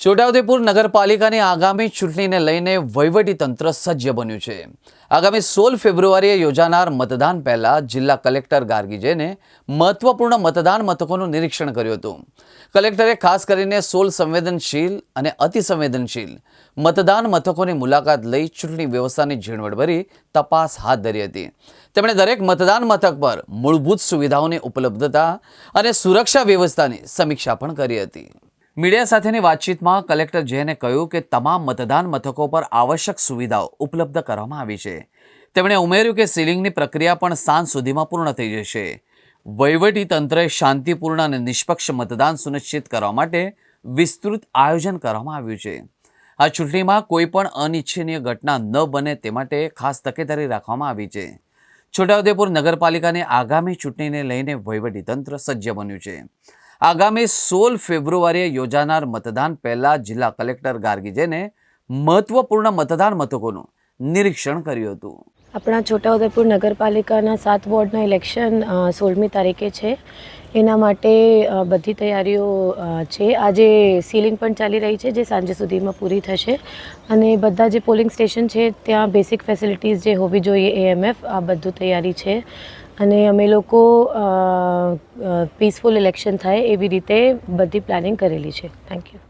છોટાઉદેપુર નગરપાલિકાની આગામી ચૂંટણીને લઈને વહીવટીતંત્ર સજ્જ બન્યું છે. આગામી સોળ ફેબ્રુઆરીએ યોજાનાર મતદાન પહેલા જિલ્લા કલેક્ટર ગાર્ગીજેને મહત્વપૂર્ણ મતદાન મથકોનું નિરીક્ષણ કર્યું હતું. કલેક્ટરે ખાસ કરીને સોળ સંવેદનશીલ અને અતિસંવેદનશીલ મતદાન મથકોની મુલાકાત લઈ ચૂંટણી વ્યવસ્થાની ઝીણવટભરી તપાસ હાથ ધરી હતી. તેમણે દરેક મતદાન મથક પર મૂળભૂત સુવિધાઓની ઉપલબ્ધતા અને સુરક્ષા વ્યવસ્થાની સમીક્ષા પણ કરી હતી. મીડિયા સાથેની વાતચીતમાં કલેક્ટર જૈને કહ્યું કે તમામ મતદાન મથકો પર આવશ્યક સુવિધાઓ ઉપલબ્ધ કરવામાં આવી છે. તેમણે ઉમેર્યું કે સીલિંગની પ્રક્રિયા પણ સાંજ સુધીમાં પૂર્ણ થઈ જશે. વહીવટી તંત્રએ શાંતિપૂર્ણ અને નિષ્પક્ષ મતદાન સુનિશ્ચિત કરવા માટે વિસ્તૃત આયોજન કરવામાં આવ્યું છે. આ ચૂંટણીમાં કોઈ પણ અનિચ્છનીય ઘટના ન બને તે માટે ખાસ તકેદારી રાખવામાં આવી છે. છોટાઉદેપુર નગરપાલિકાની આગામી ચૂંટણીને લઈને વહીવટીતંત્ર સજ્જ બન્યું છે. આગામી સોળ ફેબ્રુઆરીએ યોજાનાર મતદાન પહેલા જિલ્લા કલેક્ટર ગાર્ગીજેને મહત્વપૂર્ણ મતદાન મથકોનું નિરીક્ષણ કર્યું હતું. આપણા છોટાઉદેપુર નગરપાલિકાના સાત વોર્ડના ઇલેક્શન સોળમી તારીખે છે. એના માટે બધી તૈયારીઓ છે. આજે સીલિંગ પણ ચાલી રહી છે જે સાંજે સુધીમાં પૂરી થશે. અને બધા જે પોલિંગ સ્ટેશન છે, ત્યાં બેસિક ફેસિલિટીઝ જે હોવી જોઈએ, એએમએફ, આ બધું તૈયારી છે. અને અમે લોકો પીસફુલ ઇલેક્શન થાય એવી રીતે બધી પ્લાનિંગ કરેલી છે. Thank you